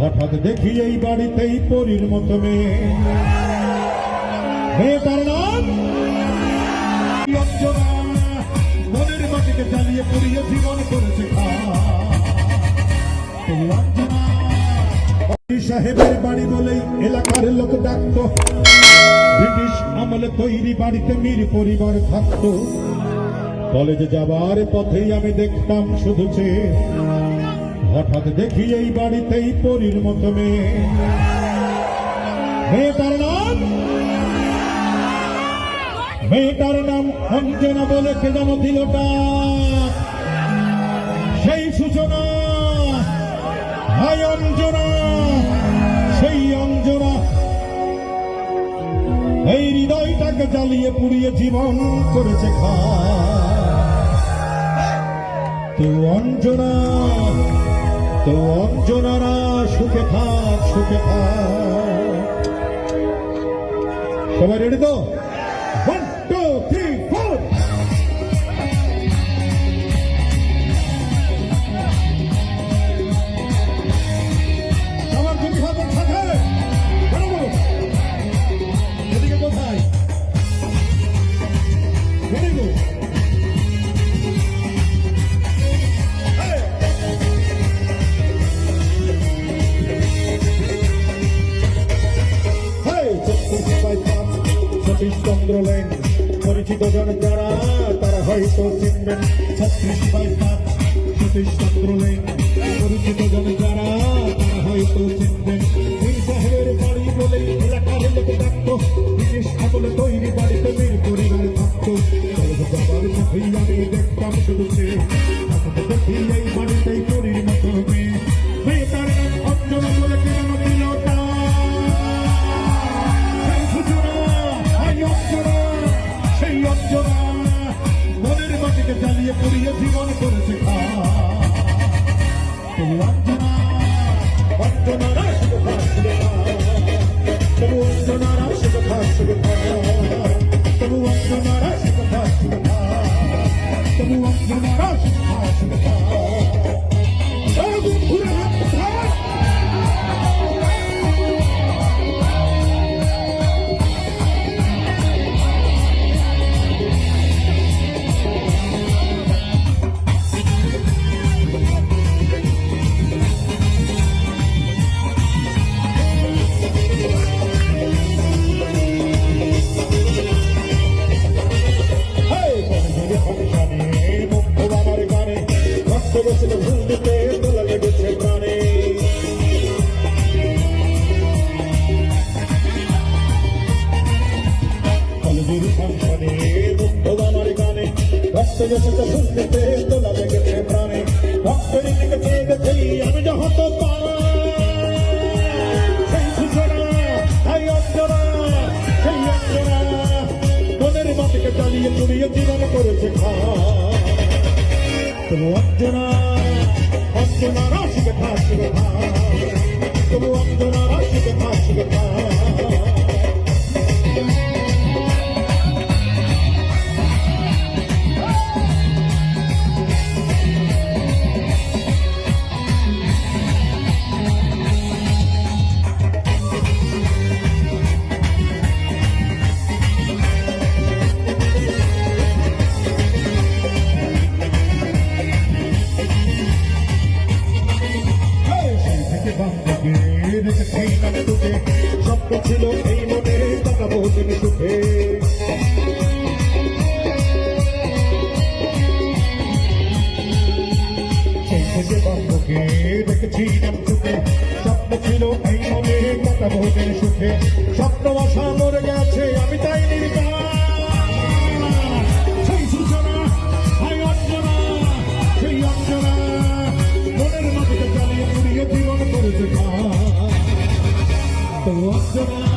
হঠাৎ দেখি এই বাড়িতেই পরীর মতো মেয়ে। মেয়েটার নাম? মনের মাটিকে জ্বালিয়ে পুড়িয়ে জীবন করেছে সাহেবের বাড়ি বলেই এলাকার লোক ডাকতো। ব্রিটিশ আমলে তৈরি বাড়িতে মীর পরিবার থাকতো। কলেজে যাবার পথেই আমি দেখতাম শুধু চেয়ে হঠাৎ দেখি এই বাড়িতেই পরীর মতো মেয়ে। মেয়েটার নাম? মেয়েটার নাম অঞ্জনা বলে কে যেন দিলটা সেই সূচনা হাই অঞ্জনা, সেই অঞ্জনা। এই হৃদয়টাকে জ্বালিয়ে পুড়িয়ে জীবন করেছে খা। তো অঞ্জনা। অঞ্জনারা সুখে থাক সুখে থাক। সবাই রেডি তো? চন্দ্র লেন পরিচিত জন যারা, তারা হয়তো চিনবেন ছত্রিশ সতীশ চন্দ্র লেন পরিচিত জন যারা, তারা হয়তো চিনবেন। বীর সাহেবের বাড়ি বলে এলাকার লোক ডাকতো। ব্রিটিশ আমলে তৈরি বাড়িতে বীর পরিবার থাকতো। দেখতাম শুধু দেখি এই বাড়িতেই তবু অঞ্জনা, অঞ্জনারা রক্ত দিতে, দোলা লেগেছে প্রাণে। দিকে চেয়ে গেছি, আমি যে হত সেই সূচনা, হাই অঞ্জনা, সেই অঞ্জনা, মনের মাটিকে জ্বালিয়ে পুড়িয়ে জীবন করেছে খা তবু অঞ্জনা অঞ্জনা রাশিকে খা শিবে খা তবু অঞ্জনা রাশিকে খা খা সেই নামে তোকে স্বপ্ন ছিল এই মনে তাকাবো তুমি সুখে। রেখেছি নাম তোকে স্বপ্ন ছিল এই মনে তাকাবো তুমি সুখে। স্বপ্ন আশা মরে গেছে, আমি তাই মনের